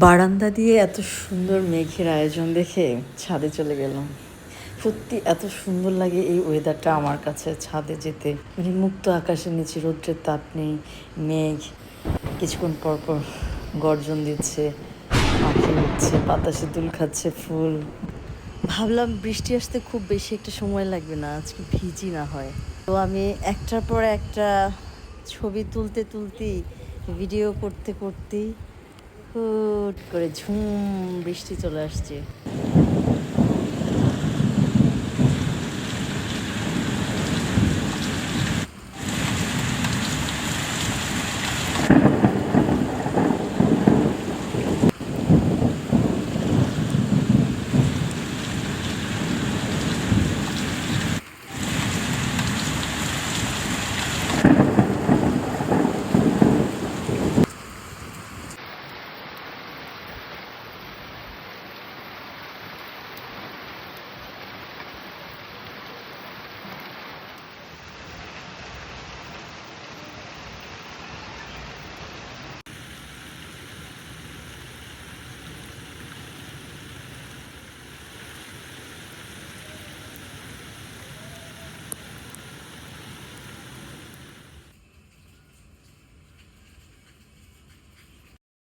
বারান্দা দিয়ে এত সুন্দর মেঘের আয়োজন দেখে ছাদে চলে গেলাম। সত্যি এত সুন্দর লাগে এই ওয়েদারটা আমার কাছে, ছাদে যেতে। মানে মুক্ত আকাশের নিচে রৌদ্রের তাপ নেই, মেঘ। কিছুক্ষণ পর পর গর্জন দিচ্ছে, পাখি উঠছে বাতাসে দুল খাচ্ছে ফুল। ভাবলাম বৃষ্টি আসতে খুব বেশি একটা সময় লাগবে না, আজকে ভিজি না হয়। তো আমি একটার পর একটা ছবি তুলতে তুলতেই ভিডিও করতে করতেই হুট করে ঝুম বৃষ্টি চলে আসছে।